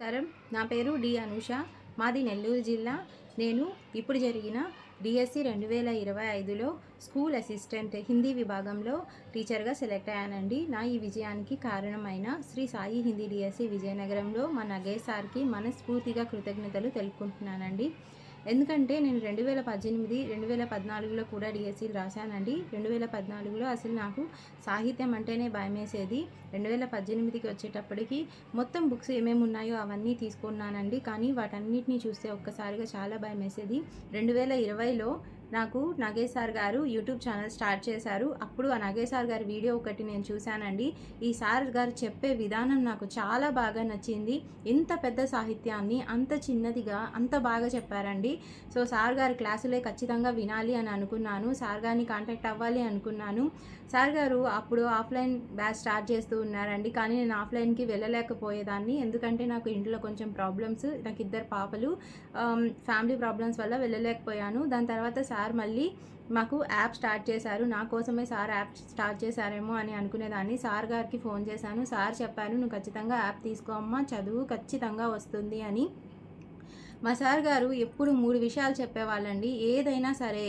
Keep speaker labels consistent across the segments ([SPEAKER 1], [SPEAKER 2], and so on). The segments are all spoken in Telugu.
[SPEAKER 1] నమస్కారం. నా పేరు డి అనుష. మాది నెల్లూరు జిల్లా. నేను ఇప్పుడు జరిగిన డిఎస్సి రెండు వేల ఇరవై ఐదులో స్కూల్ అసిస్టెంట్ హిందీ విభాగంలో టీచర్గా సెలెక్ట్ అయ్యానండి. నా ఈ విజయానికి కారణమైన శ్రీ సాయి హిందీ డిఎస్సి విజయనగరంలో మా నగేష్ సార్కి మనస్ఫూర్తిగా కృతజ్ఞతలు తెలుపుకుంటున్నానండి. ఎందుకంటే నేను రెండు వేల పద్దెనిమిది రెండు వేల పద్నాలుగులో కూడా డిఎస్సీలు రాశానండి. రెండు వేల పద్నాలుగులో అసలు నాకు సాహిత్యం అంటేనే భయమేసేది. రెండు వేల పద్దెనిమిదికి వచ్చేటప్పటికి మొత్తం బుక్స్ ఏమేమి ఉన్నాయో అవన్నీ తీసుకున్నానండి. కానీ వాటన్నిటిని చూస్తే ఒక్కసారిగా చాలా భయం వేసేది రెండు వేల ఇరవైలో నాకు నగేష్ సార్ గారు యూట్యూబ్ ఛానల్ స్టార్ట్ చేశారు. అప్పుడు ఆ నగేష్ సార్ గారి వీడియో ఒకటి నేను చూశానండి. ఈ సార్ గారు చెప్పే విధానం నాకు చాలా బాగా నచ్చింది. ఇంత పెద్ద సాహిత్యాన్ని అంత చిన్నదిగా అంత బాగా చెప్పారండి. సో సార్ గారి క్లాసులే ఖచ్చితంగా వినాలి అని అనుకున్నాను. సార్ గారిని కాంటాక్ట్ అవ్వాలి అనుకున్నాను. సార్ గారు అప్పుడు ఆఫ్లైన్ బ్యాచ్ స్టార్ట్ చేస్తూ ఉన్నారండి. కానీ నేను ఆఫ్లైన్కి వెళ్ళలేకపోయేదాన్ని. ఎందుకంటే నాకు ఇంట్లో కొంచెం ప్రాబ్లమ్స్ నాకు ఇద్దరు పాపలు ఫ్యామిలీ ప్రాబ్లమ్స్ వల్ల వెళ్ళలేకపోయాను. దాని తర్వాత సార్ సార్ మళ్ళీ మాకు యాప్ స్టార్ట్ చేశారు. నా కోసమే సార్ యాప్ స్టార్ట్ చేశారేమో అని అనుకునేదాన్ని. సార్ గారికి ఫోన్ చేశాను. సార్ చెప్పారు నువ్వు ఖచ్చితంగా యాప్ తీసుకో అమ్మా. చదువు ఖచ్చితంగా వస్తుంది అని. మా సార్ గారు ఎప్పుడు మూడు విషయాలు చెప్పేవాళ్ళండి. ఏదైనా సరే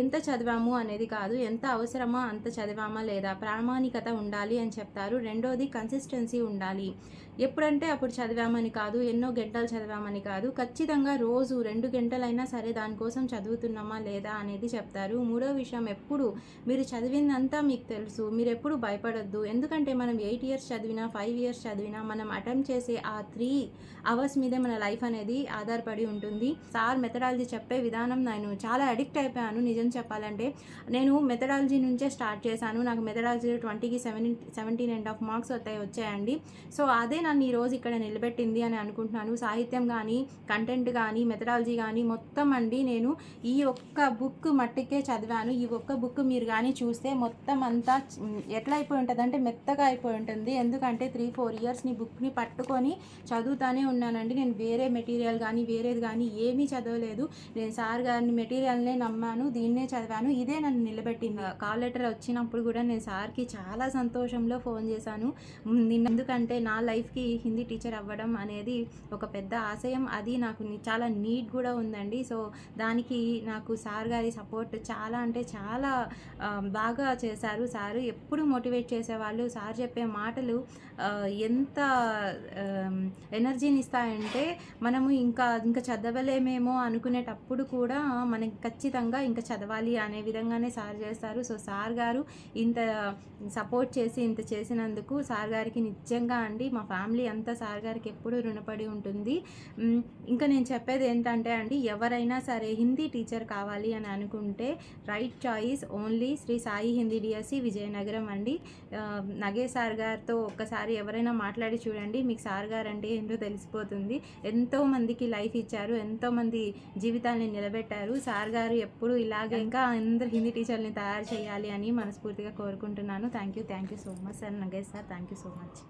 [SPEAKER 1] ఎంత చదివాము అనేది కాదు ఎంత అవసరమా అంత చదివామా లేదా ప్రామాణికత ఉండాలి అని చెప్తారు. రెండోది కన్సిస్టెన్సీ ఉండాలి. ఎప్పుడంటే అప్పుడు చదివామని కాదు ఎన్నో గంటలు చదివామని కాదు ఖచ్చితంగా రోజు రెండు గంటలైనా సరే దానికోసం చదువుతున్నామా లేదా అనేది చెప్తారు. మూడో విషయం ఎప్పుడు మీరు చదివిందంతా మీకు తెలుసు మీరు ఎప్పుడు భయపడొద్దు. ఎందుకంటే మనం ఎయిట్ ఇయర్స్ చదివినా ఫైవ్ ఇయర్స్ చదివినా మనం అటెంప్ట్ చేసే ఆ త్రీ అవర్స్ మీదే మన లైఫ్ అనేది ఆధారపడి ఉంటుంది. సార్ మెథడాలజీ చెప్పే విధానం నేను చాలా అడిక్ట్ అయిపోయాను. నిజం చెప్పాలంటే నేను మెథడాలజీ నుంచే స్టార్ట్ చేశాను. నాకు మెథడాలజీలో ట్వంటీకి seven seventeen and half marks వస్తాయి వచ్చాయండి. సో అదే నన్ను ఈరోజు ఇక్కడ నిలబెట్టింది అని అనుకుంటున్నాను. సాహిత్యం కానీ కంటెంట్ కానీ మెథడాలజీ కానీ మొత్తం అండి నేను ఈ ఒక్క బుక్ మట్టికే చదివాను. ఈ ఒక్క బుక్ మీరు కానీ చూస్తే మొత్తం అంతా ఎట్లా అయిపోయి ఉంటుంది అంటే మెత్తగా అయిపోయి ఉంటుంది. ఎందుకంటే త్రీ ఫోర్ ఇయర్స్ నీ బుక్ని పట్టుకొని చదువుతానే ఉన్నానండి. నేను వేరే మెటీరియల్ కానీ వేరే వేరేది కానీ ఏమీ చదవలేదు. నేను సార్ గారిని మెటీరియల్నే నమ్మాను దీన్నే చదివాను ఇదే నన్ను నిలబెట్టింది. కాల్ లెటర్ వచ్చినప్పుడు కూడా నేను సార్కి చాలా సంతోషంలో ఫోన్ చేశాను. ఎందుకంటే నా లైఫ్కి హిందీ టీచర్ అవ్వడం అనేది ఒక పెద్ద ఆశయం. అది నాకు చాలా నీట్ కూడా ఉందండి. సో దానికి నాకు సార్ గారి సపోర్ట్ చాలా అంటే చాలా బాగా చేశారు. సారు ఎప్పుడు మోటివేట్ చేసేవాళ్ళు. సార్ చెప్పే మాటలు ఎంత ఎనర్జీని ఇస్తాయంటే మనము ఇంకా ఇంకా చదవలేమేమో అనుకునేటప్పుడు కూడా మనకి ఖచ్చితంగా ఇంకా చదవాలి అనే విధంగానే సార్ చేస్తారు. సో సార్ గారు ఇంత సపోర్ట్ చేసి ఇంత చేసినందుకు సార్ గారికి నిజంగా అండి. మా ఫ్యామిలీ అంతా సార్ గారికి ఎప్పుడూ రుణపడి ఉంటుంది. ఇంకా నేను చెప్పేది ఏంటంటే అండి ఎవరైనా సరే హిందీ టీచర్ కావాలి అని అనుకుంటే right choice only Shri Sai Hindi DSC Vizianagaram అండి. నగే నగేష్ సార్ గారితో ఒక్కసారి ఎవరైనా మాట్లాడి చూడండి. మీకు సార్ గారు అంటే ఏంటో తెలిసిపోతుంది. ఎంతో మందికి లైఫ్ ఇచ్చారు. ఎంతో మంది జీవితాన్ని నిలబెట్టారు. సార్ గారు ఎప్పుడు ఇలాగే ఇంకా అందరు హిందీ టీచర్ని తయారు చేయాలి అని మనస్ఫూర్తిగా కోరుకుంటున్నాను. Thank you thank you so much. Sir Nagesh sir thank you so much.